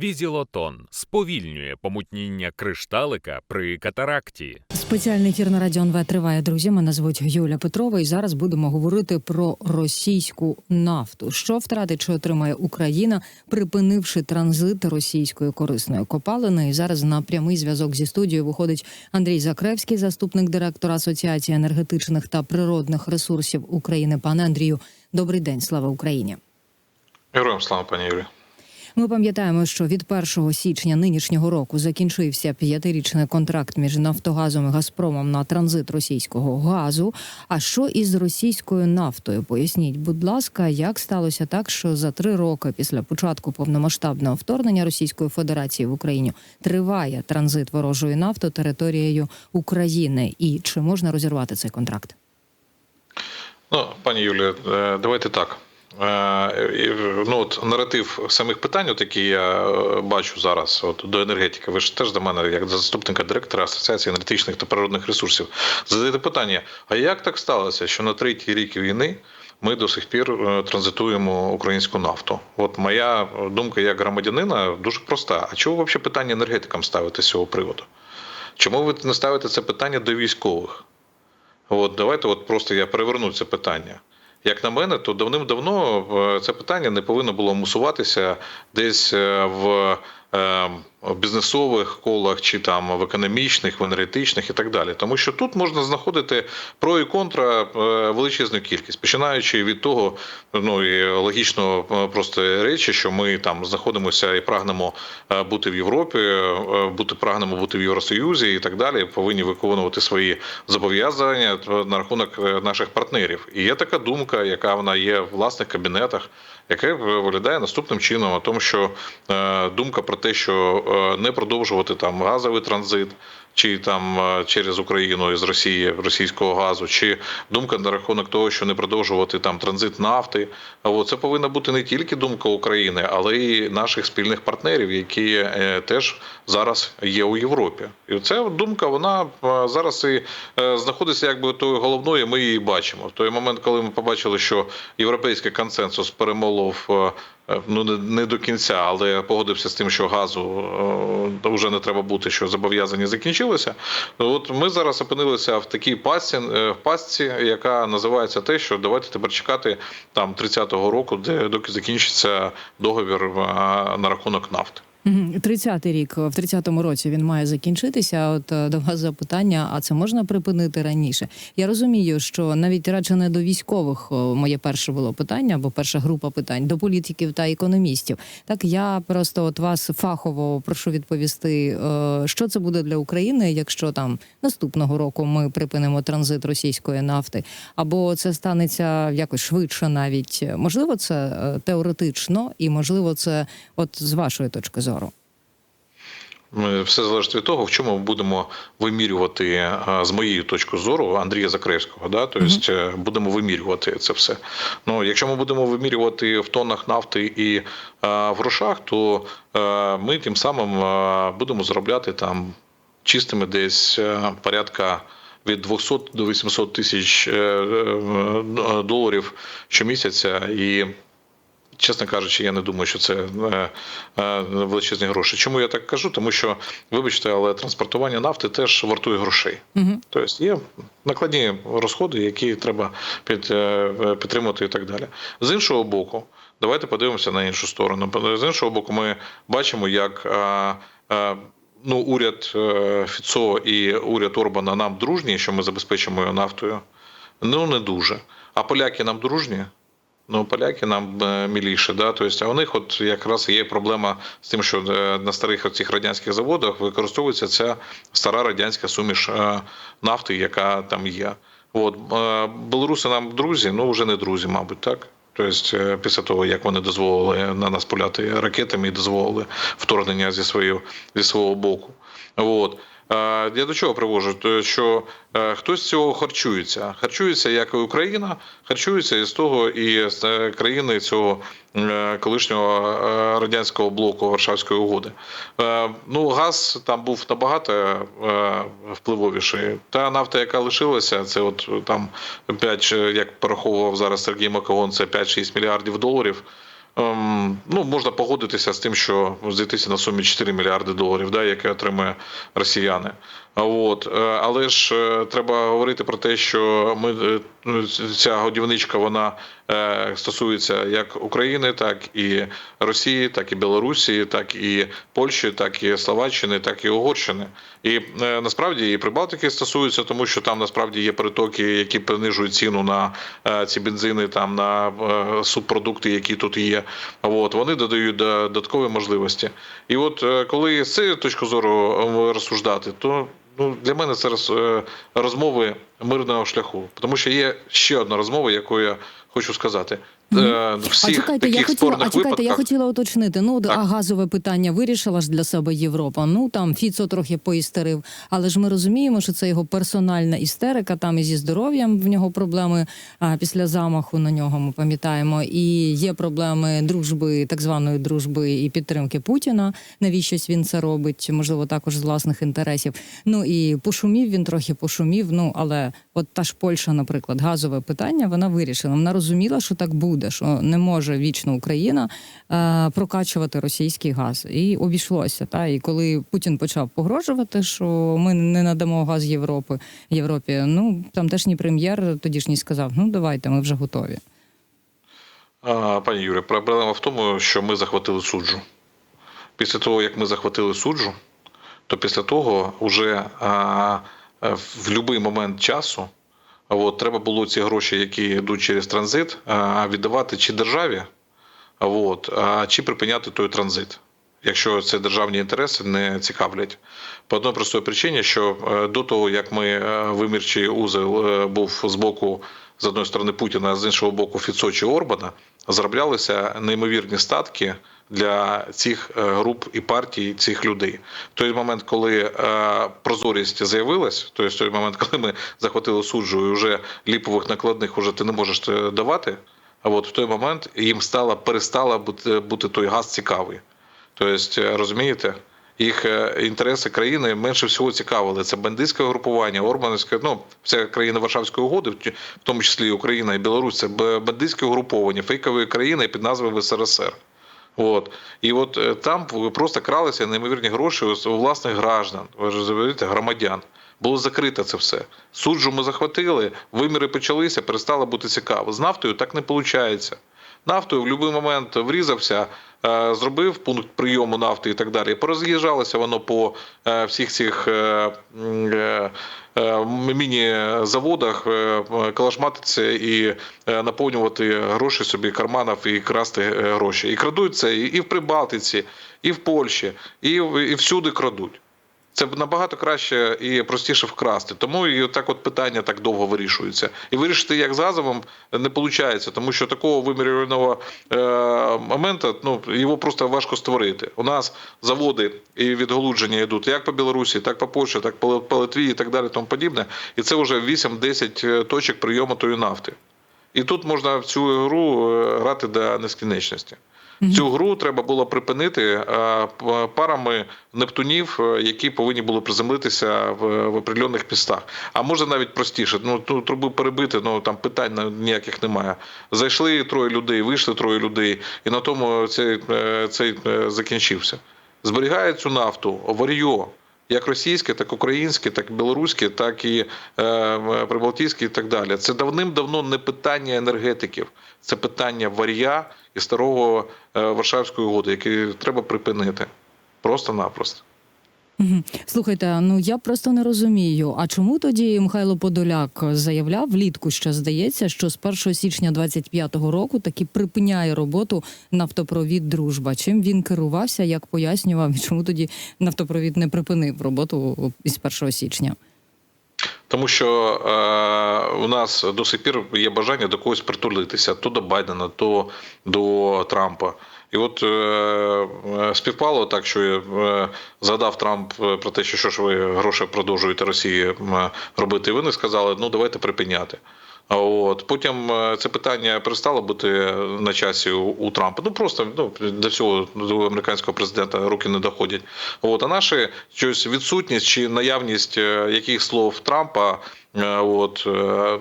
Візілотон сповільнює помутніння кришталика при катаракті. Спеціальний ефір на Радіо НВ триває, друзі. Мене звуть Юля Петрова, і зараз будемо говорити про російську нафту. Що втратить, чи отримає Україна, припинивши транзит російської корисної копалини. І зараз на прямий зв'язок зі студією виходить Андрій Закревський, заступник директора Асоціації енергетичних та природних ресурсів України. Пане Андрію, добрий день, слава Україні. Героям слава, пані Юрі. Ми пам'ятаємо, що від 1 січня нинішнього року закінчився п'ятирічний контракт між Нафтогазом і Газпромом на транзит російського газу. А що із російською нафтою? Поясніть, будь ласка, як сталося так, що за три роки після початку повномасштабного вторгнення Російської Федерації в Україну триває транзит ворожої нафти територією України, і чи можна розірвати цей контракт? Ну, пані Юлі, е, давайте так. Е, Ну, от наратив самих питань, от які я е, бачу зараз, от до енергетики. Ви ж теж до мене, як до заступника директора Асоціації енергетичних та природних ресурсів, задаєте питання: а як так сталося, що на третій рік війни ми до сих пір е, транзитуємо українську нафту? От моя думка як громадянина дуже проста. А чого взагалі питання енергетикам ставите з цього приводу? Чому ви не ставите це питання до військових? От давайте, от просто я переверну це питання. Як на мене, то давним-давно е, це питання не повинно було мусуватися десь е, в е, бізнесових колах чи там в економічних, в енергетичних і так далі. Тому що тут можна знаходити про і контра величезну кількість, починаючи від того, ну і логічно просто речі, що ми там знаходимося і прагнемо бути в Європі, бути прагнемо бути в Євросоюзі і так далі. Повинні виконувати свої зобов'язання на рахунок наших партнерів. І є така думка, яка вона є в власних кабінетах, яке виглядає наступним чином, о тому, що думка про те, що не продовжувати там газовий транзит, чи там через Україну із Росії російського газу, чи думка на рахунок того, що не продовжувати там транзит нафти. От, це повинна бути не тільки думка України, але й наших спільних партнерів, які е, теж зараз є у Європі. І ця думка вона зараз і е, знаходиться якби тою головною. Ми її бачимо. В той момент, коли ми побачили, що європейський консенсус перемолов. Ну не до кінця, але погодився з тим, що газу вже не треба бути, що зобов'язання закінчилися. От ми зараз опинилися в такій пастці, в пастці, яка називається те, що давайте тепер чекати там 30-го року, де доки закінчиться договір на рахунок нафти. 30-й рік в 30-му році він має закінчитися. От е, до вас запитання: а це можна припинити раніше? Я розумію, що навіть радше не до військових моє перше було питання, або перша група питань до політиків та економістів. Так я просто от вас фахово прошу відповісти, е, що це буде для України, якщо там наступного року ми припинимо транзит російської нафти, або це станеться якось швидше, навіть можливо, це е, теоретично, і можливо, це от з вашої точки зору. Все залежить від того, в чому ми будемо вимірювати з моєї точки зору Андрія Закревського. Да? Тобто mm -hmm. будемо вимірювати це все. Ну, Якщо ми будемо вимірювати в тоннах нафти і в грошах, то ми тим самим будемо заробляти там чистими десь порядка. Від 200 до 800 тисяч доларів щомісяця і Чесно кажучи, я не думаю, що це е, е, величезні гроші. Чому я так кажу? Тому що, вибачте, але транспортування нафти теж вартує грошей. Угу. Тобто є накладні розходи, які треба під, е, підтримувати і так далі. З іншого боку, давайте подивимося на іншу сторону. З іншого боку, ми бачимо, як ну, уряд Фіцо і уряд Орбана нам дружні, що ми забезпечимо нафтою. Ну не дуже. А поляки нам дружні. Ну, поляки нам е, міліше, да, тобто, а у них от якраз є проблема з тим, що е, на старих цих радянських заводах використовується ця стара радянська суміш е, нафти, яка там є. От білоруси нам друзі, ну вже не друзі, мабуть, так. Тобто, після того, як вони дозволили на нас пуляти ракетами і дозволили вторгнення зі свого, зі свого боку. От. Я до чого привожу? Що хтось з цього харчується. Харчується як і Україна, харчується із того і з е, країни цього е, колишнього е, радянського блоку Варшавської угоди. Ну, газ там був набагато впливовіший. Та нафта, яка лишилася, це от там 5, як пораховував зараз Сергій Макагон, це 5-6 мільярдів доларів. Ем, ну, можна погодитися з тим, що зійтися на сумі 4 мільярди доларів, да, яке отримує росіяни. От, е, але ж е, треба говорити про те, що ми е, ну, ця годівничка вона стосується як України, так і Росії, так і Білорусі, так і Польщі, так і Словаччини, так і Угорщини. І насправді і Прибалтики стосуються, тому що там насправді є перетоки, які принижують ціну на ці бензини, там на субпродукти, які тут є. От вони додають додаткові можливості. І от коли з цієї точки зору розсуждати, то ну для мене це роз- розмови мирного шляху, тому що є ще одна розмова, яку я хочу сказати. Е, А чекайте, я хотіла, спорних а чекайте, я хотіла уточнити. Ну, Так. а газове питання вирішила ж для себе Європа. Ну там Фіцо трохи поістерив, але ж ми розуміємо, що це його персональна істерика. Там і зі здоров'ям в нього проблеми а, після замаху на нього. Ми пам'ятаємо. І є проблеми дружби, так званої дружби і підтримки Путіна. Навіщось він це робить? Можливо, також з власних інтересів. Ну і пошумів він трохи пошумів. Ну але от та ж Польща, наприклад, газове питання вона вирішила. Вона розуміла, що так буде, що не може вічно Україна е, прокачувати російський газ, і обійшлося. Та і коли Путін почав погрожувати, що ми не надамо газ Європи Європі. Ну там теж ні прем'єр тодішній сказав: ну давайте, ми вже готові. А, Пані Юрі, проблема в тому, що ми захватили суджу. Після того, як ми захватили суджу, то після того вже а, в будь-який момент часу от, треба було ці гроші, які йдуть через транзит, віддавати чи державі, от, чи припиняти той транзит. Якщо це державні інтереси не цікавлять, по одній простій причині, що е, до того як ми е, вимірчий узел е, був з боку з одної сторони Путіна, а з іншого боку Фіцо чи Орбана, зроблялися неймовірні статки для цих е, груп і партій цих людей. Той момент, коли е, прозорість з'явилась, в той момент, коли ми захватили суджу, і вже ліпових накладних уже ти не можеш е, давати. А от в той момент їм стало перестала бути, бути той газ цікавий. Тобто, розумієте, їх е, інтереси країни менше всього цікавили. Це бандитське групування, Орбанівське, ну, вся країна Варшавської угоди, в тому числі Україна і Білорусь, це бандитське угруповання, фейкові країни під назвою СРСР. От. І от е, там просто кралися неймовірні гроші у власних граждан, ви розумієте, громадян. Було закрито це все. Суджу ми захватили, виміри почалися, перестало бути цікаво. З нафтою так не виходить. Нафтою в будь-який момент врізався, е, зробив пункт прийому нафти і так далі. Пороз'їжджалося воно по е, всіх цих е, міні-заводах, калашматиться і наповнювати гроші собі карманів і красти гроші. І крадуть це і в Прибалтиці, і в Польщі, і всюди крадуть. Це набагато краще і простіше вкрасти. Тому і так от питання так довго вирішується. І вирішити як з газовим не виходить, тому що такого вимірюваного е, моменту ну, його просто важко створити. У нас заводи і відголудження йдуть як по Білорусі, так по Польщі, так по Литві і так далі, тому подібне. І це вже 8-10 точок прийому тої нафти. І тут можна в цю гру е, грати до нескінченності. Цю гру треба було припинити е, парами нептунів, е, які повинні були приземлитися в, в определених містах. А може навіть простіше. Ну ту трубу перебити, ну там питань ніяких немає. Зайшли троє людей, вийшли троє людей, і на тому цей, е, цей закінчився. Зберігає цю нафту варіо. Як російське, так українське, так білоруське, так і е, прибалтійське, і так далі. Це давним-давно не питання енергетиків, це питання вар'я і старого е, Варшавської угоди, яке треба припинити. Просто-напросто. Слухайте, ну я просто не розумію. А чому тоді Михайло Подоляк заявляв влітку, що здається, що з 1 січня 25-го року таки припиняє роботу нафтопровід Дружба? Чим він керувався, як пояснював, і чому тоді нафтопровід не припинив роботу із 1 січня? Тому що е, у нас до сих пір є бажання до когось притулитися, то до Байдена, то до Трампа. І от е, е, співпало так, що е, згадав Трамп е, про те, що що ж ви гроші продовжуєте Росії робити. І не сказали, ну давайте припиняти. От потім е, це питання перестало бути на часі у, Трампа. Ну просто ну до цього до американського президента руки не доходять. От а наші щось відсутність чи наявність е, яких слов Трампа. е, От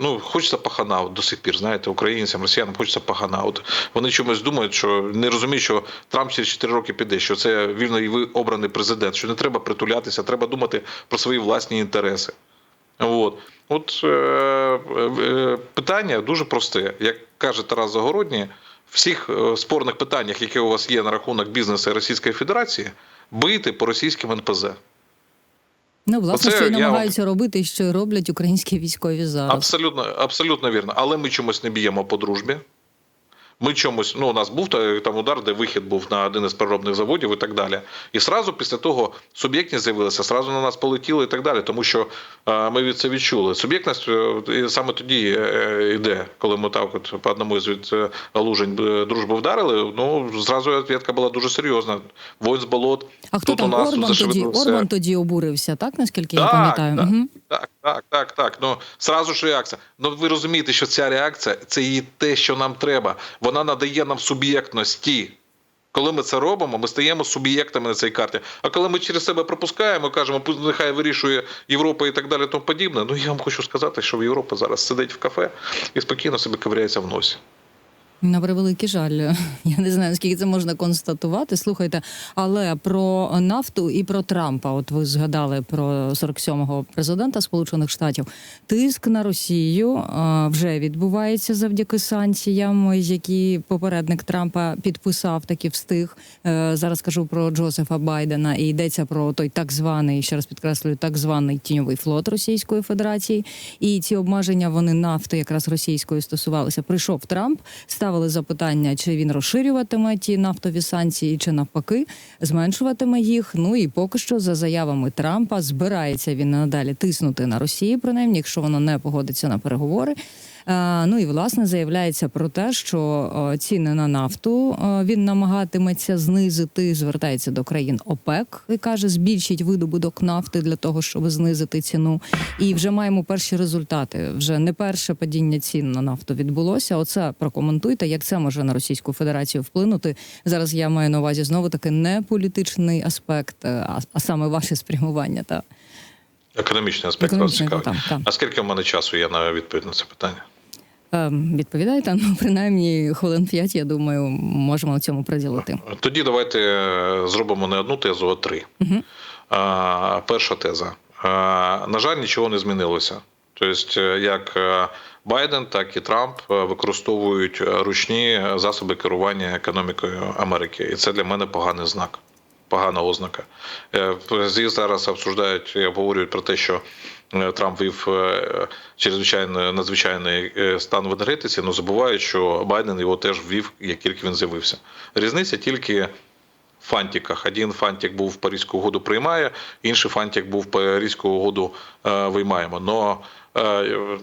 ну хочеться пахана от до сих пір. Знаєте, українцям, росіянам хочеться пахана. От вони чомусь думають, що не розуміють, що Трамп через 4 роки піде, що це вільно і ви- обраний президент, що не треба притулятися, треба думати про свої власні інтереси. От, от е, е, питання дуже просте. Як каже Тарас Загородній, в всіх е, спорних питаннях, які у вас є на рахунок бізнесу Російської Федерації, бийте по російським НПЗ. Ну, власне, Оце що і я намагаються робити, і що роблять українські військові зараз. Абсолютно, абсолютно вірно. Але ми чомусь не б'ємо по дружбі. Ми чомусь, ну у нас був там удар, де вихід був на один із переробних заводів і так далі. І сразу після того суб'єктність з'явилася, сразу на нас полетіли і так далі, тому що е, ми від це відчули. Суб'єктність е, саме тоді е, йде, коли ми так от по одному із від е, лужень е, дружби вдарили. Ну зразу відповідка була дуже серйозна. Воїн з болот. А хто тут там у нас Орбан тоді? Орбан тоді обурився, так наскільки я пам'ятаю? так. Угу. Так, так, так, так. Ну сразу ж реакція. Ну ви розумієте, що ця реакція це і те, що нам треба. Вона надає нам суб'єктності. Коли ми це робимо, ми стаємо суб'єктами на цій карті. А коли ми через себе пропускаємо, кажемо, «Пусть нехай вирішує Європа і так далі, тому подібне. Ну я вам хочу сказати, що в Європа зараз сидить в кафе і спокійно собі ковиряється в носі. На превеликий жаль, я не знаю, скільки це можна констатувати. Слухайте, але про нафту і про Трампа. От ви згадали про 47-го президента Сполучених Штатів. Тиск на Росію вже відбувається завдяки санкціям, які попередник Трампа підписав, таки встиг. Е, Зараз кажу про Джозефа Байдена, і йдеться про той так званий, ще раз підкреслюю, так званий тіньовий флот Російської Федерації. І ці обмеження вони нафти якраз російської стосувалися. Прийшов Трамп, ставили запитання, чи він розширюватиме ті нафтові санкції, чи навпаки зменшуватиме їх. Ну і поки що, за заявами Трампа, збирається він надалі тиснути на Росію, принаймні, якщо вона не погодиться на переговори. Е, Ну і власне заявляється про те, що е, ціни на нафту е, він намагатиметься знизити. Звертається до країн ОПЕК і каже, збільшіть видобуток нафти для того, щоб знизити ціну. І вже маємо перші результати. Вже не перше падіння цін на нафту відбулося. Оце прокоментуйте, як це може на Російську Федерацію вплинути. Зараз я маю на увазі знову таки не політичний аспект, а, саме ваше спрямування та Економічний аспект вас цікавить. там. там. А скільки в мене часу є на відповідь на це питання? Ем, Відповідайте, ну принаймні хвилин п'ять, я думаю, можемо в цьому приділити. Тоді давайте е, зробимо не одну тезу, а три. А, перша теза. А, на жаль, нічого не змінилося. Тобто, е, як е, Байден, так і Трамп використовують ручні засоби керування економікою Америки. І це для мене поганий знак. Погана ознака. Зараз обсуждають і обговорюють про те, що Трамп вів е, чрезвичайно надзвичайний е, стан в енергетиці, але забувають, що Байден його теж ввів, як тільки він з'явився. Різниця тільки в фантиках. Один фантик був Паризьку угоду приймає, інший фантик був Паризьку угоду е, виймаємо. Но е,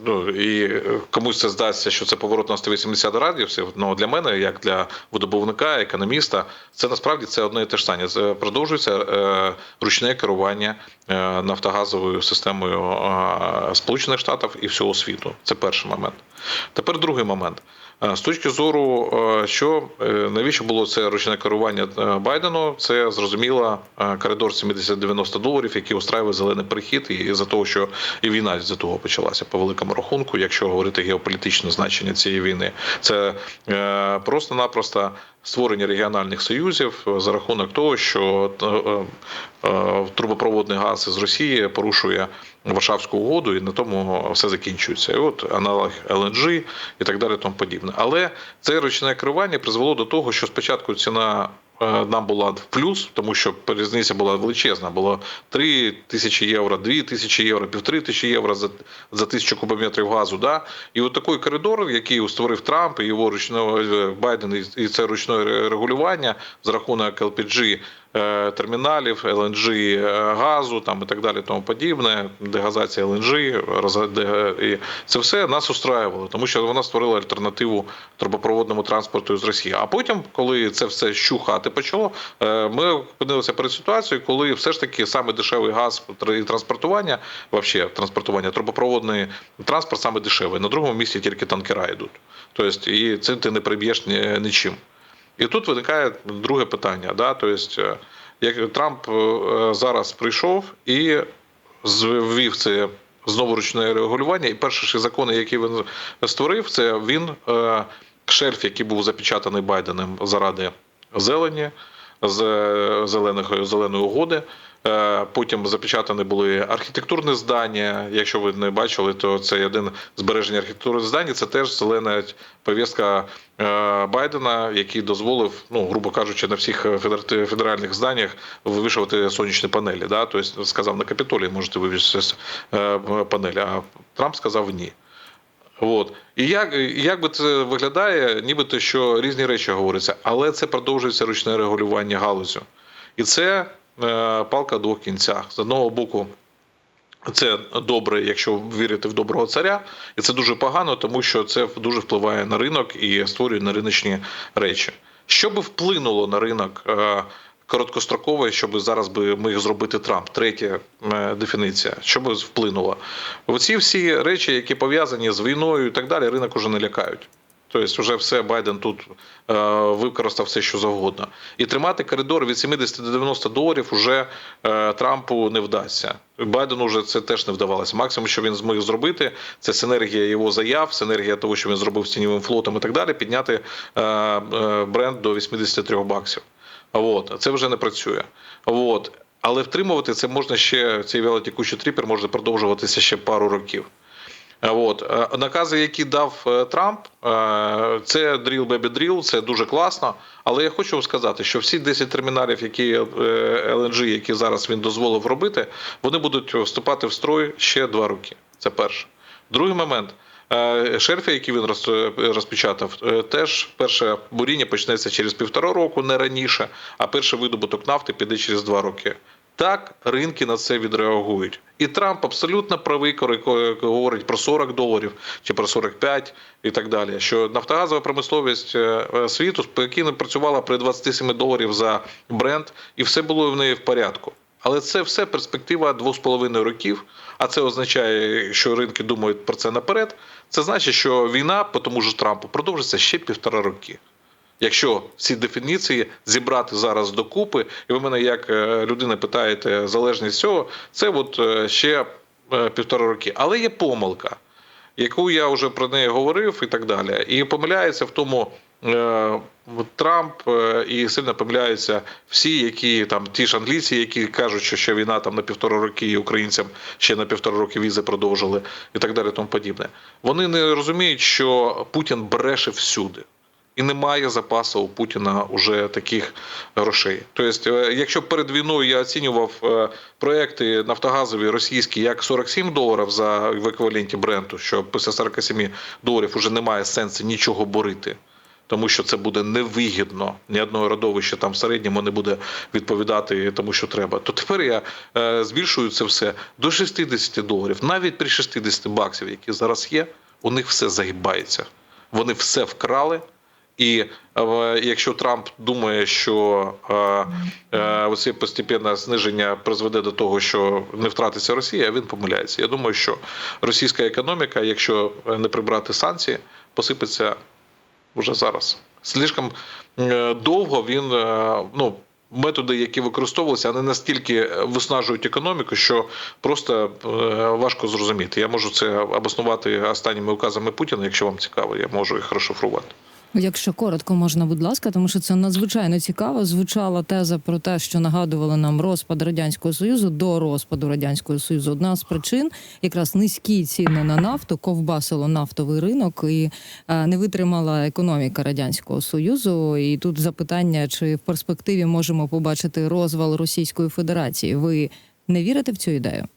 ну, і комусь це здасться, що це поворот на 180 градусів. Ну для мене, як для видобувника, економіста, це насправді це одне і те ж саме. Це продовжується е, ручне керування е, нафтогазовою системою е, Сполучених Штатів і всього світу. Це перший момент. Тепер другий момент. Е, З точки зору, е, що е, навіщо було це ручне керування Байдену, це зрозуміло коридор 70-90 доларів, який устраює зелений перехід, і за того, що і війна з того почалася по великому рахунку, якщо говорити геополітичне значення цієї війни, це просто-напросто створення регіональних союзів за рахунок того, що е, е, трубопроводний газ з Росії порушує Варшавську угоду, і на тому все закінчується. І от аналог ЛНЖ і так далі, тому подібне. Але це ручне керування призвело до того, що спочатку ціна. Е, Нам була в плюс, тому що різниця була величезна. Було 3 тисячі євро, 2 тисячі євро, півтори тисячі євро за, за тисячу кубометрів газу. Да? І от такий коридор, який створив Трамп, і його ручного Байден, і- це ручне регулювання за рахунок е, терміналів, ЛНЖ е, газу там і так далі, тому подібне, дегазація ЛНЖ, і це все нас устраювало, тому що вона створила альтернативу трубопроводному транспорту з Росії. А потім, коли це все щухати почало, е, ми опинилися перед ситуацією, коли все ж таки саме дешевий газ і транспортування, вообще транспортування, трубопроводний транспорт саме дешевий. На другому місці тільки танкера йдуть. Тобто, і це ти не приб'єш ні- нічим. І тут виникає друге питання. Да? Тобто, як Трамп е, зараз прийшов і звів це знову ручне регулювання, і перші закони, які він створив, це він е, шельф, який був запечатаний Байденом заради зелені, з зеленої, зеленої угоди. Е, Потім запечатані були архітектурні здання. Якщо ви не бачили, то це один збереження архітектурних здань. Це теж зелена повістка е, Байдена, який дозволив, ну грубо кажучи, на всіх федеральних зданнях вивішувати сонячні панелі. Да? Тобто сказав на Капітолії можете вивішити е, панелі. А Трамп сказав ні. От. І як, як би це виглядає, нібито що різні речі говоряться, але це продовжується ручне регулювання галузю. І це палка в двох кінцях. З одного боку, це добре, якщо вірити в доброго царя, і це дуже погано, тому що це дуже впливає на ринок і створює нериночні речі. Що би вплинуло на ринок е, короткостроковий, щоб зараз би міг зробити Трамп? Третя е, дефініція. Що би вплинуло? Оці всі речі, які пов'язані з війною і так далі, ринок уже не лякають. Тобто, вже все Байден тут е, використав все, що завгодно. І тримати коридор від 70 до 90 доларів уже е, Трампу не вдасться. Байдену вже це теж не вдавалося. Максимум, що він зміг зробити, це синергія його заяв, синергія того, що він зробив з тіньовим флотом і так далі, підняти е, е, бренд до 83 баксів. От. Це вже не працює. От. Але втримувати це можна ще, цей вялотікучий тріпер може продовжуватися ще пару років. От Е, накази, які дав е, Трамп, е, це drill, baby drill, це дуже класно. Але я хочу сказати, що всі 10 терміналів, які е, LNG, які зараз він дозволив робити, вони будуть вступати в строй ще два роки. Це перше. Другий момент. Е, Шерфи, які він роз- розпечатав, е, теж перше буріння почнеться через півтора року, не раніше, а перший видобуток нафти піде через два роки. Так, ринки на це відреагують. І Трамп абсолютно правий, коли говорить про 40 доларів чи про 45 і так далі. Що нафтогазова промисловість е, е, світу спокійно працювала при 27 доларів за бренд, і все було в неї в порядку. Але це все перспектива 2,5 років. А це означає, що ринки думають про це наперед. Це значить, що війна по тому ж Трампу продовжиться ще півтора роки. Якщо ці дефініції зібрати зараз докупи, і ви мене як е, людина питаєте залежність цього, це от е, ще е, півтора роки. Але є помилка, яку я вже про неї говорив і так далі. І помиляється в тому. Трамп і сильно помиляються всі, які там ті ж англійці, які кажуть, що ще війна там на півтора роки і українцям ще на півтора роки візи продовжили і так далі. Тому подібне. Вони не розуміють, що Путін бреше всюди. І немає запасу у Путіна уже таких грошей. Тобто, е, якщо перед війною я оцінював е, проекти нафтогазові російські як 47 доларів за в еквіваленті бренду, що після 47 доларів вже немає сенсу нічого борити. Тому що це буде невигідно. Ні одного родовища там в середньому не буде відповідати тому, що треба. То тепер я е, збільшую це все до 60 доларів. Навіть при 60 баксів, які зараз є, у них все загибається. Вони все вкрали. І е, якщо Трамп думає, що е, е, оце постепенне зниження призведе до того, що не втратиться Росія, він помиляється. Я думаю, що російська економіка, якщо не прибрати санкції, посипеться вже зараз. Слишком довго він ну. Методи, які використовувалися, вони настільки виснажують економіку, що просто важко зрозуміти. Я можу це обоснувати останніми указами Путіна, якщо вам цікаво, я можу їх розшифрувати. Якщо коротко можна, будь ласка, тому що це надзвичайно цікаво. Звучала теза про те, що нагадували нам розпад радянського союзу до розпаду радянського союзу. Одна з причин якраз низькі ціни на нафту, ковбасило нафтовий ринок і е, не витримала економіка радянського союзу. І тут запитання, чи в перспективі можемо побачити розвал Російської Федерації? Ви не вірите в цю ідею?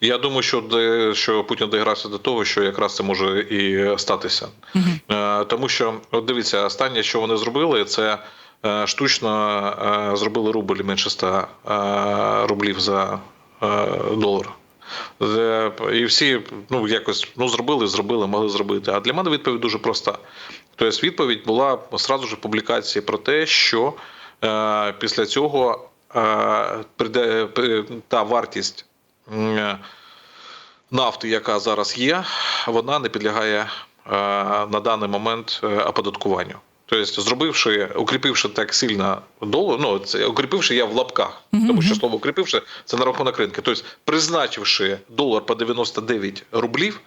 Я думаю, що де що Путін доігрався до того, що якраз це може і статися, Угу. Е, тому що от дивіться, останнє, що вони зробили, це е, штучно е, зробили рубль менше 100 е, рублів за е, долар. І всі ну, якось ну, зробили, зробили, могли зробити. А для мене відповідь дуже проста. Тобто відповідь була сразу ж публікації про те, що е, після цього та вартість нафти, яка зараз є, вона не підлягає е, на даний момент е, оподаткуванню. Тобто, зробивши, укріпивши так сильно долар, ну це укріпивши я в лапках, тому що слово укріпивши це на рахунок ринку. Тобто, призначивши долар по 99 рублів,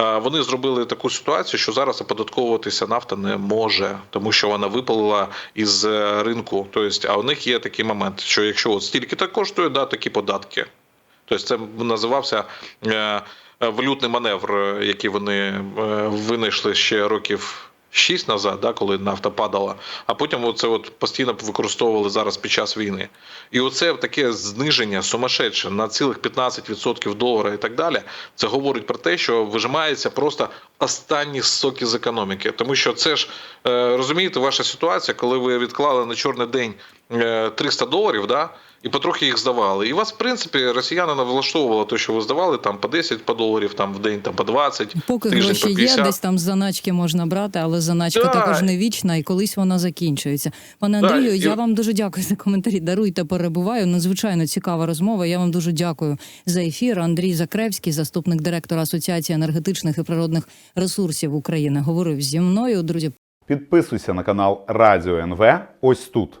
е, вони зробили таку ситуацію, що зараз оподатковуватися нафта не може, тому що вона випалила із е, ринку. Тобто, а у них є такий момент, що якщо от стільки так коштує, да, такі податки. Тобто це називався е, е, валютний маневр, який вони е, винайшли ще років. Шість назад, да, коли нафта падала, а потім це от постійно використовували зараз під час війни. І оце таке зниження сумасшедше на цілих 15% долара і так далі. Це говорить про те, що вижимається просто останні соки з економіки. Тому що це ж е, розумієте, ваша ситуація, коли ви відклали на чорний день е, 300 доларів, да, і потрохи їх здавали. І вас, в принципі, росіяни не влаштовувало те, що ви здавали там по 10 по доларів, там в день там по 20, Поки тиждень гроші по є, десь там заначки можна брати, але заначка Так. також не вічна, і колись вона закінчується. Пане Андрію, і- я вам дуже дякую за коментарі. Даруйте, перебуваю. Надзвичайно цікава розмова. Я вам дуже дякую за ефір. Андрій Закревський, заступник директора Асоціації енергетичних і природних ресурсів України, говорив зі мною. Друзі, Підписуйся на канал Радіо НВ ось тут.